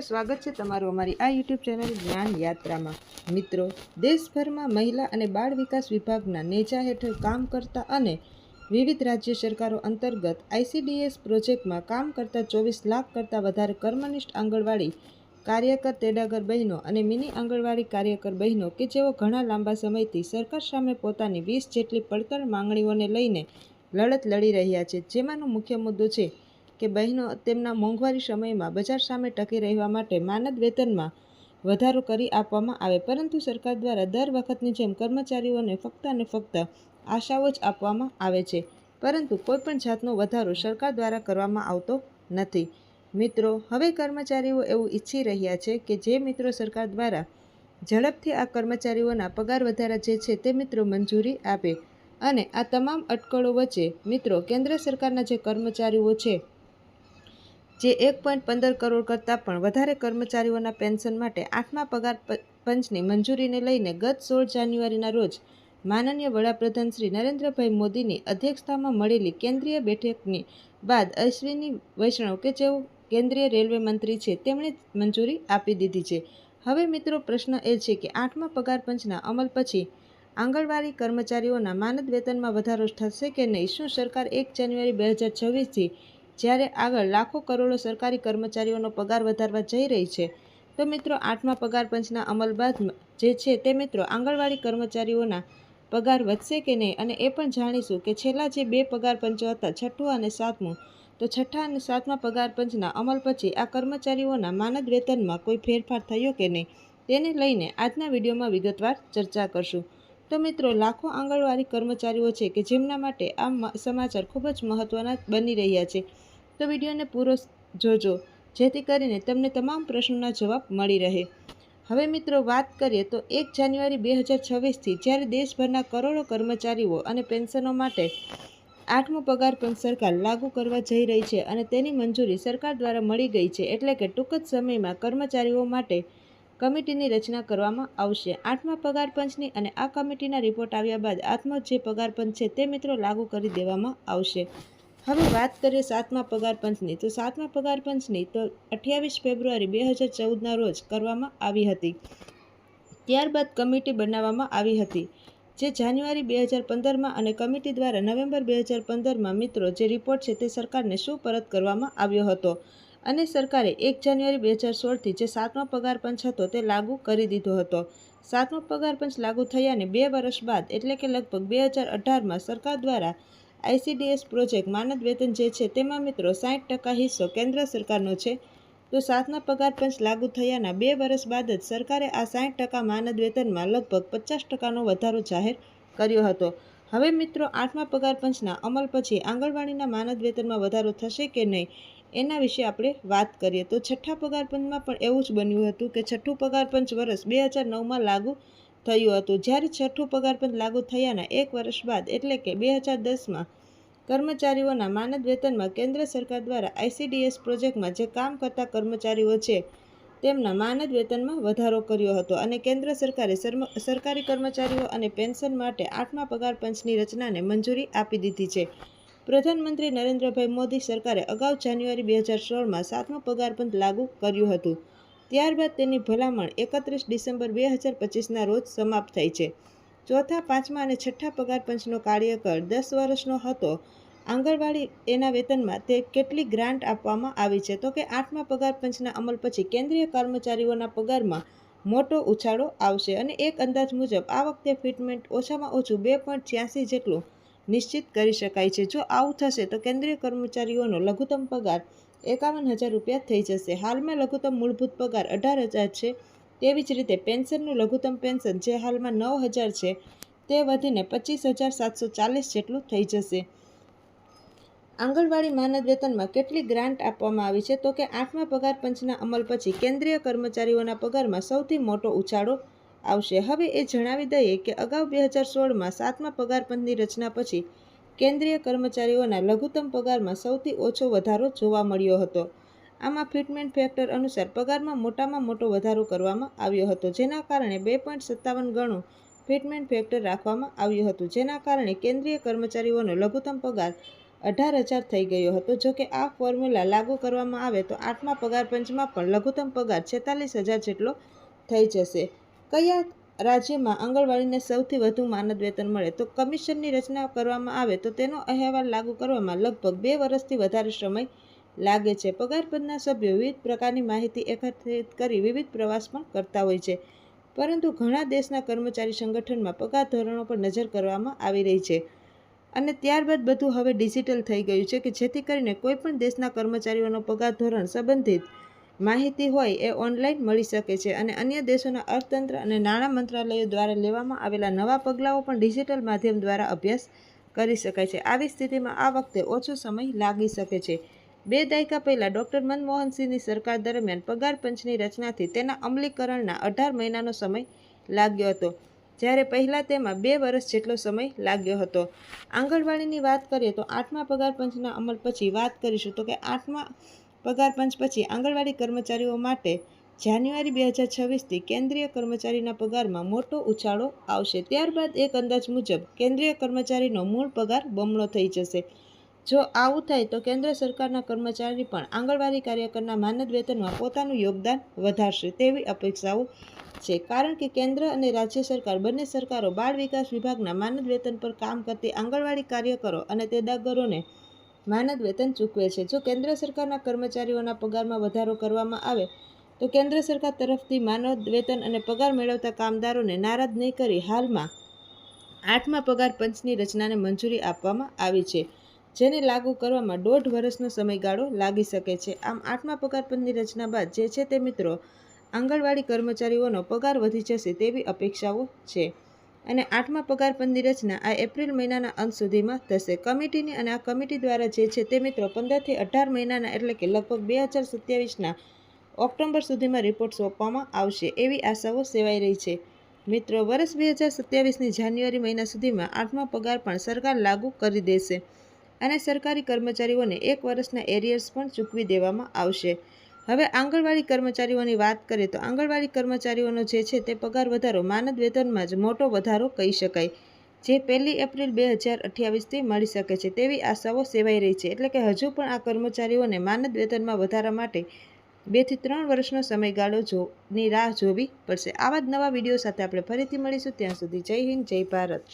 સ્વાગત છે તમારું અમારી આ યુટ્યુબ ચેનલ જ્ઞાન યાત્રામાં. મિત્રો, દેશભરમાં મહિલા અને બાળ વિકાસ વિભાગના નેજા હેઠળ કામ કરતા અને વિવિધ રાજ્ય સરકારો અંતર્ગત આઈસીડીએસ પ્રોજેક્ટમાં કામ કરતા ચોવીસ લાખ કરતાં વધારે કર્મનિષ્ઠ આંગણવાડી કાર્યકર, તેડાગર બહેનો અને મિની આંગણવાડી કાર્યકર બહેનો કે જેઓ ઘણા લાંબા સમયથી સરકાર સામે પોતાની વીસ જેટલી પડતર માંગણીઓને લઈને લડત લડી રહ્યા છે. જેમાંનો મુખ્ય મુદ્દો છે કે બહેનો તેમના મોંઘવારી સમયમાં બજાર સામે ટકી રહેવા માટે માનદ વેતનમાં વધારો કરી આપવામાં આવે, પરંતુ સરકાર દ્વારા દર વખતની જેમ કર્મચારીઓને ફક્ત અને ફક્ત આશાઓ જ આપવામાં આવે છે, પરંતુ કોઈપણ જાતનો વધારો સરકાર દ્વારા કરવામાં આવતો નથી. મિત્રો, હવે કર્મચારીઓ એવું ઈચ્છી રહ્યા છે કે જે મિત્રો સરકાર દ્વારા ઝડપથી આ કર્મચારીઓના પગાર વધારા જે છે તે મિત્રો મંજૂરી આપે. અને આ તમામ અટકળો વચ્ચે મિત્રો, કેન્દ્ર સરકારના જે કર્મચારીઓ છે જે એક પોઈન્ટ પંદર કરોડ કરતાં પણ વધારે કર્મચારીઓના પેન્શન માટે આઠમા પગાર પંચની મંજૂરીને લઈને ગત સોળ જાન્યુઆરીના રોજ માનનીય વડાપ્રધાન શ્રી નરેન્દ્રભાઈ મોદીની અધ્યક્ષતામાં મળેલી કેન્દ્રીય બેઠકની બાદ અશ્વિની વૈષ્ણવ કે જેઓ કેન્દ્રીય રેલવે મંત્રી છે તેમણે મંજૂરી આપી દીધી છે. હવે મિત્રો પ્રશ્ન એ છે કે આઠમા પગાર પંચના અમલ પછી આંગણવાડી કર્મચારીઓના માનદ વેતનમાં વધારો થશે કે નહીં? શું સરકાર એક જાન્યુઆરી બે હજાર છવ્વીસથી જ્યારે આગળ લાખો કરોડો સરકારી કર્મચારીઓનો પગાર વધારવા જઈ રહી છે, તો મિત્રો આઠમા પગાર પંચના અમલ બાદ જે છે તે મિત્રો આંગણવાડી કર્મચારીઓના પગાર વધશે કે નહીં? અને એ પણ જાણીશું કે છેલ્લા જે બે પગાર પંચો હતા, છઠ્ઠું અને સાતમું, તો છઠ્ઠા અને સાતમા પગાર પંચના અમલ પછી આ કર્મચારીઓના માનદ વેતનમાં કોઈ ફેરફાર થયો કે નહીં? તેને લઈને આજના વિડીયોમાં વિગતવાર ચર્ચા કરશું. તો મિત્રો, લાખો આંગણવાડી કર્મચારીઓ છે કે જેમના માટે આ સમાચાર ખૂબ જ મહત્ત્વના બની રહ્યા છે. તો વિડીયોને પૂરો જોજો, જેથી કરીને તમને તમામ પ્રશ્નોના જવાબ મળી રહે. હવે મિત્રો, વાત કરીએ તો એક જાન્યુઆરી બે હજાર છવ્વીસથી જ્યારે દેશભરના કરોડો કર્મચારીઓ અને પેન્શનો માટે આઠમો પગાર પણ સરકાર લાગુ કરવા જઈ રહી છે અને તેની મંજૂરી સરકાર દ્વારા મળી ગઈ છે એટલે કે ટૂંક જ સમયમાં કર્મચારીઓ માટે કમિટીની રચના કરવામાં આવશે. આઠમા પગાર પંચની અને આ કમિટીના રિપોર્ટ આવ્યા બાદ આઠમો જે પગાર પંચ છે તે મિત્રો લાગુ કરી દેવામાં આવશે. હવે વાત કરીએ સાતમા પગાર પંચની. તો સાતમા પગાર પંચની તો અઠ્યાવીસ ફેબ્રુઆરી બે હજાર ચૌદના રોજ કરવામાં આવી હતી. ત્યારબાદ કમિટી બનાવવામાં આવી હતી, જે જાન્યુઆરી બે હજાર પંદરમાં અને કમિટી દ્વારા નવેમ્બર બે હજાર પંદરમાં મિત્રો જે રિપોર્ટ છે તે સરકારને સુપરત કરવામાં આવ્યો હતો. અને સરકારે એક જાન્યુઆરી બે હજાર સોળથી જે સાતમો પગાર પંચ હતો તે લાગુ કરી દીધો હતો. સાતમો પગાર પંચ લાગુ થયાને બે વર્ષ બાદ એટલે કે લગભગ બે હજાર અઢારમાં સરકાર દ્વારા આઈસીડીએસ પ્રોજેક્ટ માનદ વેતન જે છે તેમાં મિત્રો સાઠ ટકા હિસ્સો કેન્દ્ર સરકારનો છે. તો સાતમા પગાર પંચ લાગુ થયાના બે વર્ષ બાદ જ સરકારે આ સાઠ ટકા માનદ વેતનમાં લગભગ પચાસ ટકાનો વધારો જાહેર કર્યો હતો. હવે મિત્રો આઠમા પગાર પંચના અમલ પછી આંગણવાડીના માનદ વેતનમાં વધારો થશે કે નહીં? એના વિશે આપણે વાત કરીએ. તો છઠ્ઠા પગારપંચમાં પણ એવું જ બન્યું હતું કે છઠ્ઠું પગારપંચ વર્ષ બે હજાર નવમાં લાગુ થયું હતું. જ્યારે છઠ્ઠું પગારપંચ લાગુ થયાના એક વર્ષ બાદ, એટલે કે બે હજાર દસમાં, કર્મચારીઓના માનદ વેતનમાં કેન્દ્ર સરકાર દ્વારા આઈસીડીએસ પ્રોજેક્ટમાં જે કામ કરતા કર્મચારીઓ છે, તેમના માનદ વેતનમાં વધારો કર્યો હતો. અને કેન્દ્ર સરકારે સરકારી કર્મચારીઓ અને પેન્શન માટે આઠમા પગાર પંચની રચનાને મંજૂરી આપી દીધી છે. પ્રધાનમંત્રી નરેન્દ્રભાઈ મોદી સરકારે અગાઉ જાન્યુઆરી બે હજાર સોળમાં સાતમો પગારપંથ લાગુ કર્યું હતું. ત્યારબાદ તેની ભલામણ એકત્રીસ ડિસેમ્બર બે હજાર પચીસના રોજ સમાપ્ત થઈ છે. ચોથા, પાંચમા અને છઠ્ઠા પગારપંચનો કાર્યકર દસ વર્ષનો હતો. આંગણવાડી એના વેતનમાં તે કેટલી ગ્રાન્ટ આપવામાં આવી છે? તો કે આઠમા પગાર પંચના અમલ પછી કેન્દ્રીય કર્મચારીઓના પગારમાં મોટો ઉછાળો આવશે અને એક અંદાજ મુજબ આ વખતે ફિટમેન્ટ ઓછામાં ઓછું બે પોઈન્ટ છ્યાસી જેટલું નિશ્ચિત કરી શકાય છે. જો આવું થશે, તો કેન્દ્રીય કર્મચારીઓનો લઘુત્તમ પગાર એકાવન હજાર રૂપિયા થઈ જશે. હાલમાં લઘુત્તમ મૂળભૂત પગાર અઢાર હજાર છે. તેવી જ રીતે પેન્શનનું લઘુત્તમ પેન્શન જે હાલમાં નવ હજાર છે, તે વધીને પચીસ હજાર સાતસો ચાલીસ જેટલું થઈ જશે. આંગણવાડી માનદ વેતનમાં કેટલી ગ્રાન્ટ આપવામાં આવી છે? તો કે આઠમા પગાર પંચના અમલ પછી કેન્દ્રીય કર્મચારીઓના પગારમાં સૌથી મોટો ઉછાળો આવશે. હવે એ જણાવી દઈએ કે અગાઉ બે હજાર સોળમાં સાતમા પગાર પંચની રચના પછી કેન્દ્રીય કર્મચારીઓના લઘુત્તમ પગારમાં સૌથી ઓછો વધારો જોવા મળ્યો હતો. આમાં ફિટમેન્ટ ફેક્ટર અનુસાર પગારમાં મોટામાં મોટો વધારો કરવામાં આવ્યો હતો, જેના કારણે બે પોઈન્ટ સત્તાવન ગણું ફિટમેન્ટ ફેક્ટર રાખવામાં આવ્યું હતું, જેના કારણે કેન્દ્રીય કર્મચારીઓનો લઘુત્તમ પગાર અઢાર હજાર થઈ ગયો હતો. જો કે આ ફોર્મ્યુલા લાગુ કરવામાં આવે તો આઠમા પગાર પંચમાં પણ લઘુત્તમ પગાર છેતાલીસ હજાર જેટલો થઈ જશે. કયા રાજ્યમાં આંગણવાડીને સૌથી વધુ માનદ વેતન મળે? તો કમિશનની રચના કરવામાં આવે તો તેનો અહેવાલ લાગુ કરવામાં લગભગ બે વર્ષથી વધારે સમય લાગે છે. પગાર સભ્યો વિવિધ પ્રકારની માહિતી એકત્રિત કરી વિવિધ પ્રવાસ પણ કરતા હોય છે. પરંતુ ઘણા દેશના કર્મચારી સંગઠનમાં પગાર ધોરણો પર નજર કરવામાં આવી રહી છે. અને ત્યારબાદ બધું હવે ડિજિટલ થઈ ગયું છે કે જેથી કરીને કોઈ પણ દેશના કર્મચારીઓનો પગાર ધોરણ સંબંધિત માહિતી હોય એ ઓનલાઈન મળી શકે છે અને અન્ય દેશોના અર્થતંત્ર અને નાણાં મંત્રાલયો દ્વારા લેવામાં આવેલા નવા પગલાઓ પણ ડિજિટલ માધ્યમ દ્વારા અભ્યાસ કરી શકાય છે. આવી સ્થિતિમાં આ વખતે ઓછો સમય લાગી શકે છે. બે દાયકા પહેલાં ડૉક્ટર મનમોહનસિંહની સરકાર દરમિયાન પગાર પંચની રચનાથી તેના અમલીકરણના અઢાર મહિનાનો સમય લાગ્યો હતો, જ્યારે પહેલાં તેમાં બે વર્ષ જેટલો સમય લાગ્યો હતો. આંગણવાડીની વાત કરીએ તો આઠમા પગાર પંચના અમલ પછી વાત કરીશું તો કે આઠમા પગાર પંચ પછી આંગણવાડી કર્મચારીઓ માટે જાન્યુઆરી બે હજાર છવ્વીસથી કેન્દ્રીય કર્મચારીના પગારમાં મોટો ઉછાળો આવશે. ત્યારબાદ એક અંદાજ મુજબ કેન્દ્રીય કર્મચારીનો મૂળ પગાર બમણો થઈ જશે. જો આવું થાય તો કેન્દ્ર સરકારના કર્મચારી પણ આંગણવાડી કાર્યકરના માનદ વેતનમાં પોતાનું યોગદાન વધારશે તેવી અપેક્ષાઓ છે. કારણ કે કેન્દ્ર અને રાજ્ય સરકાર બંને સરકારો બાળ વિકાસ વિભાગના માનદ વેતન પર કામ કરતી આંગણવાડી કાર્યકરો અને તેદાગરોને માનદ વેતન ચૂકવે છે. જો કેન્દ્ર સરકારના કર્મચારીઓના પગારમાં વધારો કરવામાં આવે, તો કેન્દ્ર સરકાર તરફથી માનદ વેતન અને પગાર મેળવતા કામદારોને નારાજ નહીં કરી હાલમાં આઠમા પગાર પંચની રચનાને મંજૂરી આપવામાં આવી છે, જેને લાગુ કરવામાં દોઢ વર્ષનો સમયગાળો લાગી શકે છે. આમ, આઠમા પગાર પંચની રચના બાદ જે છે તે મિત્રો, આંગણવાડી કર્મચારીઓનો પગાર વધી જશે તેવી અપેક્ષાઓ છે. અને આઠમા પગાર પંચની રચના આ એપ્રિલ મહિનાના અંત સુધીમાં થશે. કમિટીની અને આ કમિટી દ્વારા જે છે તે મિત્રો પંદરથી અઢાર મહિનાના એટલે કે લગભગ બે હજાર સત્યાવીસના ઓક્ટોબર સુધીમાં રિપોર્ટ સોંપવામાં આવશે એવી આશાઓ સેવાઈ રહી છે. મિત્રો, વર્ષ બે હજાર સત્યાવીસની જાન્યુઆરી મહિના સુધીમાં આઠમા પગાર પણ સરકાર લાગુ કરી દેશે અને સરકારી કર્મચારીઓને એક વર્ષના એરિયર્સ પણ ચૂકવી દેવામાં આવશે. હવે આંગણવાડી કર્મચારીઓની વાત કરીએ તો આંગણવાડી કર્મચારીઓનો જે છે તે પગાર વધારો માનદ વેતનમાં જ મોટો વધારો કહી શકાય, જે પહેલી એપ્રિલ બે હજાર અઠ્યાવીસથી મળી શકે છે તેવી આશાઓ સેવાઈ રહી છે. એટલે કે હજુ પણ આ કર્મચારીઓને માનદ વેતનમાં વધારા માટે બેથી ત્રણ વર્ષનો સમયગાળો જોની રાહ જોવી પડશે. આવા જ નવા વીડિયો સાથે આપણે ફરીથી મળીશું. ત્યાં સુધી જય હિન્દ, જય ભારત.